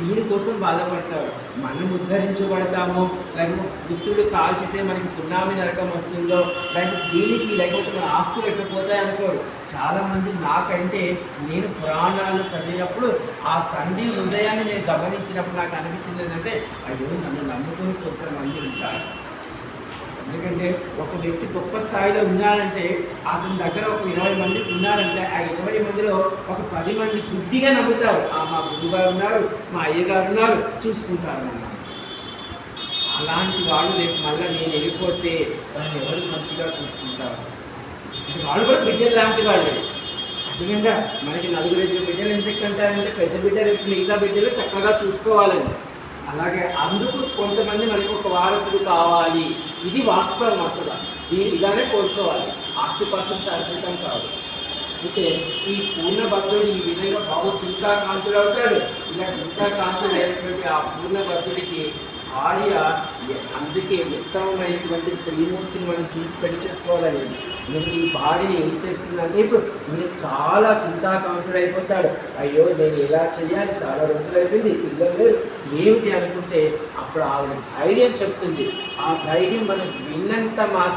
దీనికోసం బాధపడతారు మనం ఉద్ధరించబడతాము. లేకపోతే పుత్రుడు కాల్చితే మనకి పున్నామి నరకం వస్తుందో లేకపోతే దీనికి లేకపోతే మన ఆస్తులు ఎక్కకపోతాయి అనుకోడు చాలామంది నాకంటే నేను పురాణాలు చదివినప్పుడు ఆ తండ్రి హృదయాన్ని నేను గమనించినప్పుడు నాకు అనిపించింది ఏంటంటే అయ్యో నన్ను నమ్ముకొని కొంతమంది ఉంటారు. ఎందుకంటే ఒక వ్యక్తి గొప్ప స్థాయిలో ఉన్నారంటే అతని దగ్గర ఒక ఇరవై మంది ఉన్నారంటే ఆ ఇరవై మందిలో ఒక పది మంది బుద్ధిగా నమ్ముతారు. ఆ మా గురువుగారు ఉన్నారు మా అయ్యగారు ఉన్నారు చూసుకుంటారు అన్నమాట అలాంటి వాళ్ళు రేపు మళ్ళీ నేను వెళ్ళిపోతే వాళ్ళని ఎవరు మంచిగా చూసుకుంటారు? వాళ్ళు కూడా బిడ్డలు లాంటి వాళ్ళే. అర్థమైందా? మనకి నలుగురు ఐదు బిడ్డలు ఎందుకంటారంటే పెద్ద బిడ్డలు రేపు మిగతా బిడ్డలు చక్కగా చూసుకోవాలండి. అలాగే అందుకు కొంతమంది మనకి ఒక వారసుడు కావాలి. ఇది వాస్తవం అసలు. దీని ఇలానే కోరుకోవాలి. ఆస్తి కోసం శాశ్వతం కాదు. అయితే ఈ పూర్ణ భక్తుడు ఈ విధంగా బాబు చింతాకాంతుడు అవుతాడు. ఇలా చింతాకాంతుడు అయినటువంటి ఆ పూర్ణ భక్తుడికి భార్య అందుకే ఉత్తమమైనటువంటి స్త్రీమూర్తిని మనం చూసి పెళ్ళి చేసుకోవాలని. నేను ఈ భార్యని ఏం చేస్తుందంటే ఇప్పుడు నేను చాలా చింతాకాంతుడు అయిపోతాడు. అయ్యో నేను ఎలా చేయాలి చాలా రోజులు అయిపోయింది పిల్లలు లేరు. ఏమిటి అనుకుంటే అప్పుడు ఆవిడ ధైర్యం చెప్తుంది. ఆ ధైర్యం మనం విన్నంత మాత్రం